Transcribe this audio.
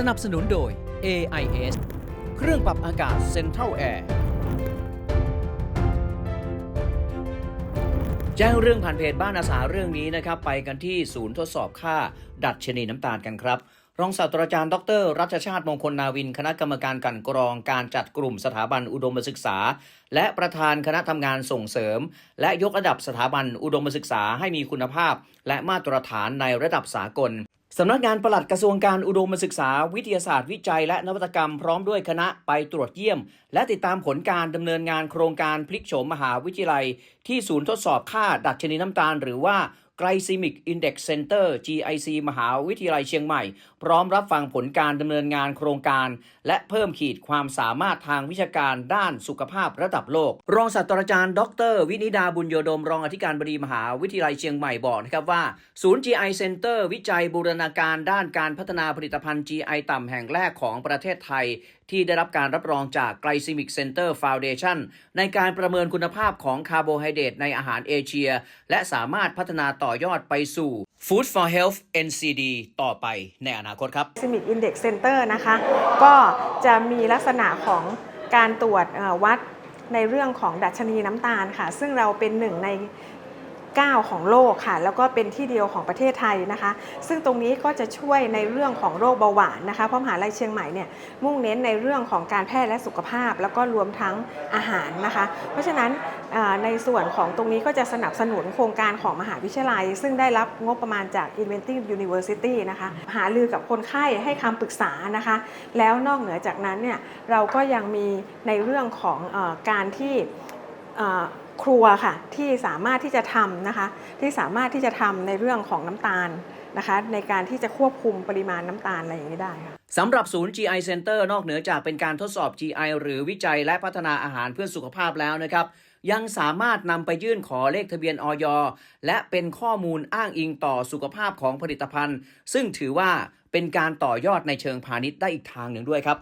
สนับสนุนโดย AIS เครื่องปรับอากาศ Central Air แจ้งเรื่องผ่านเพจบ้านอาสาเรื่องนี้นะครับ ไปกันที่ศูนย์ทดสอบค่า ดัชนีน้ำตาลกันครับ รองศาสตราจารย์ดร รัชชาติมงคลนาวิน คณะกรรมการกันกรองการจัดกลุ่มสถาบันอุดมศึกษา และประธานคณะทำงานส่งเสริม และยกระดับสถาบันอุดมศึกษาให้มีคุณภาพ และมาตรฐานในระดับสากล สำนักงานปลัดกระทรวงการอุดมศึกษาวิทยาศาสตร์วิจัย และนวัตกรรมพร้อมด้วยคณะไปตรวจเยี่ยม และติดตามผลการดำเนินงานโครงการพลิกโฉมมหาวิทยาลัย ที่ศูนย์ทดสอบค่าดัชนีน้ำตาล หรือว่า Glycemic Index Center GIC มหาวิทยาลัยเชียงใหม่ พร้อมรับฟังผลการดำเนินงานโครงการ และเพิ่มขีดความสามารถทางวิชาการด้านสุขภาพระดับโลก รองศาสตราจารย์ ดร วินิดาบุญโยดมรองอธิการบดีมหาวิทยาลัยเชียงใหม่บอกนะครับว่า ศูนย์ GI Center วิจัยบูรณาการด้านการพัฒนาผลิตภัณฑ์ GI ต่ำแห่งแรกของประเทศไทย ที่ได้รับการรับรองจาก Glycemic Center Foundation ในการประเมินคุณภาพของคาร์โบไฮเดรตในอาหารเอเชีย และสามารถพัฒนาต่อยอดไปสู่ Food for Health NCD ต่อไปในอนาคตครับ Simic Index Center นะคะ ก็จะมีลักษณะของการตรวจวัดในเรื่องของดัชนีน้ำตาลค่ะ ซึ่งเราเป็นหนึ่งใน 9 ของโลกค่ะ แล้วก็เป็นที่เดียวของประเทศไทยนะคะ ซึ่งตรงนี้ก็จะช่วยในเรื่องของโรคเบาหวานนะคะเพราะมหาลัยเชียงใหม่เนี่ยมุ่งเน้นในเรื่องของการแพทย์และสุขภาพ แล้วก็รวมทั้งอาหารนะคะ เพราะฉะนั้นในส่วนของตรงนี้ก็จะสนับสนุนโครงการของมหาวิทยาลัย ซึ่งได้รับงบประมาณจาก Inventing University นะคะ หารือกับคนไข้ให้คำปรึกษานะคะ แล้วนอกเหนือจากนั้นเนี่ยเราก็ยังมีในเรื่องของอการที่ ครัวค่ะที่สามารถที่จะทำนะคะที่สามารถที่จะทำในเรื่องของน้ำตาลนะคะในการที่จะควบคุมปริมาณน้ำตาลอะไรอย่างนี้ได้ค่ะสำหรับศูนย์ GI Center นอกเหนือจากเป็นการทดสอบ GI หรือวิจัยและพัฒนาอาหารเพื่อสุขภาพแล้วนะครับ ยังสามารถนำไปยื่นขอเลขทะเบียนออยและเป็นข้อมูลอ้างอิงต่อสุขภาพของผลิตภัณฑ์ ซึ่งถือว่าเป็นการต่อยอดในเชิงพาณิชย์ได้อีกทางหนึ่งด้วยครับ